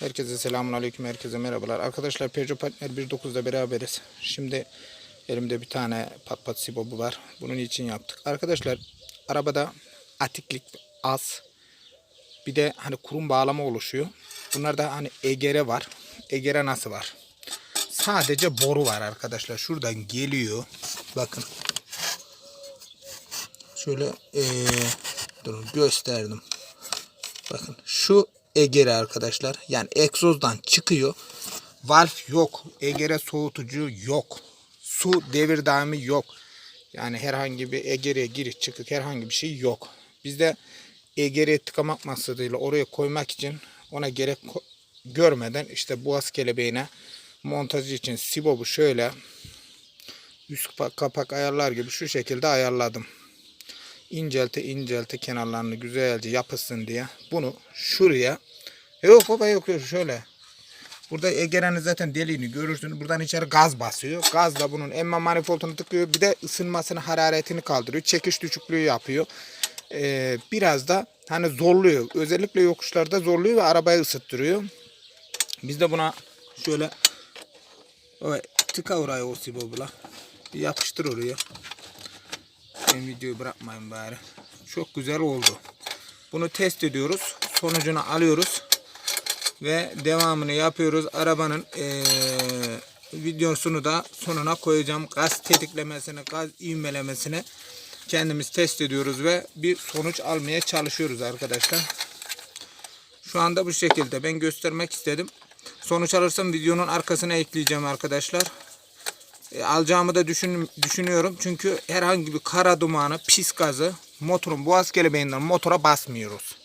Herkese selamun aleyküm, herkese merhabalar. Arkadaşlar Peugeot Partner 1.9'da beraberiz. Şimdi elimde bir tane pat pat sibobu var. Bunun için yaptık. Arkadaşlar arabada atiklik az. Bir de hani kurum bağlama oluşuyor. Bunlarda hani egere var. Egere nasıl var? Sadece boru var arkadaşlar. Şuradan geliyor. Bakın. Şöyle ee, durun gösterdim. Bakın şu egere arkadaşlar. Yani egzozdan çıkıyor. Valf yok. Egere soğutucu yok. Su devir yok. Yani herhangi bir egereye giriş çıkık herhangi bir şey yok. Bizde egereye tıkamak maksadıyla oraya koymak için ona gerek görmeden işte boğaz kelebeğine montajı için sibobu şöyle üst kapak ayarlar gibi şu şekilde ayarladım incelte incelte kenarlarını güzelce yapışsın diye. Bunu şuraya yok baba yok yok şöyle. Burada egerenin zaten deliğini görürsün. Buradan içeri gaz basıyor. Gaz da bunun emme manifoldunu tıkıyor bir de ısınmasını hararetini kaldırıyor. Çekiş düşüklüğü yapıyor. Ee, biraz da hani zorluyor. Özellikle yokuşlarda zorluyor ve arabayı ısıttırıyor. Biz de buna şöyle evet, tıka oraya o sibobla bir yapıştır oraya ben videoyu bırakmayın bari. Çok güzel oldu. Bunu test ediyoruz. Sonucunu alıyoruz. Ve devamını yapıyoruz. Arabanın eee, videosunu da sonuna koyacağım. Gaz tetiklemesini, gaz ivmelemesini kendimiz test ediyoruz ve bir sonuç almaya çalışıyoruz arkadaşlar. Şu anda bu şekilde. Ben göstermek istedim. Sonuç alırsam videonun arkasına ekleyeceğim arkadaşlar. E, alacağımı da düşün, düşünüyorum. Çünkü herhangi bir kara dumanı, pis gazı motorun boğaz kelebeğinden motora basmıyoruz.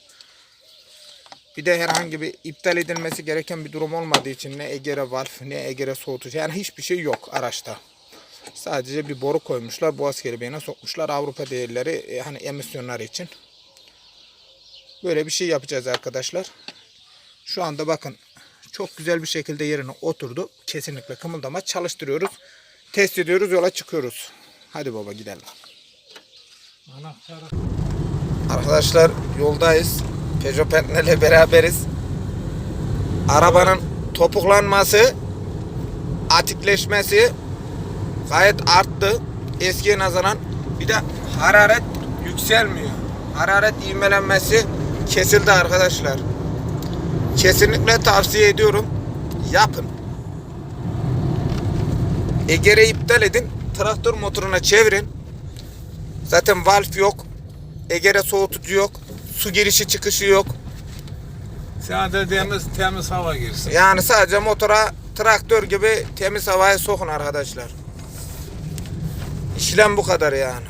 Bir de herhangi bir iptal edilmesi gereken bir durum olmadığı için ne egere valf ne egere soğutucu yani hiçbir şey yok araçta. Sadece bir boru koymuşlar boğaz kelebeğine sokmuşlar Avrupa değerleri e, hani emisyonları için. Böyle bir şey yapacağız arkadaşlar. Şu anda bakın çok güzel bir şekilde yerine oturdu. Kesinlikle kımıldama çalıştırıyoruz. Test ediyoruz yola çıkıyoruz. Hadi baba gidelim. Anahtarı Arkadaşlar yoldayız. Peugeot Partner'le beraberiz. Arabanın topuklanması, atikleşmesi gayet arttı. Eskiye nazaran bir de hararet yükselmiyor. Hararet ivmelenmesi kesildi arkadaşlar. Kesinlikle tavsiye ediyorum. Yapın. Egere iptal edin. Traktör motoruna çevirin. Zaten valf yok. Egere soğutucu yok. Su girişi çıkışı yok. sadece temiz, temiz hava girsin. Yani sadece motora traktör gibi temiz havaya sokun arkadaşlar. İşlem bu kadar yani.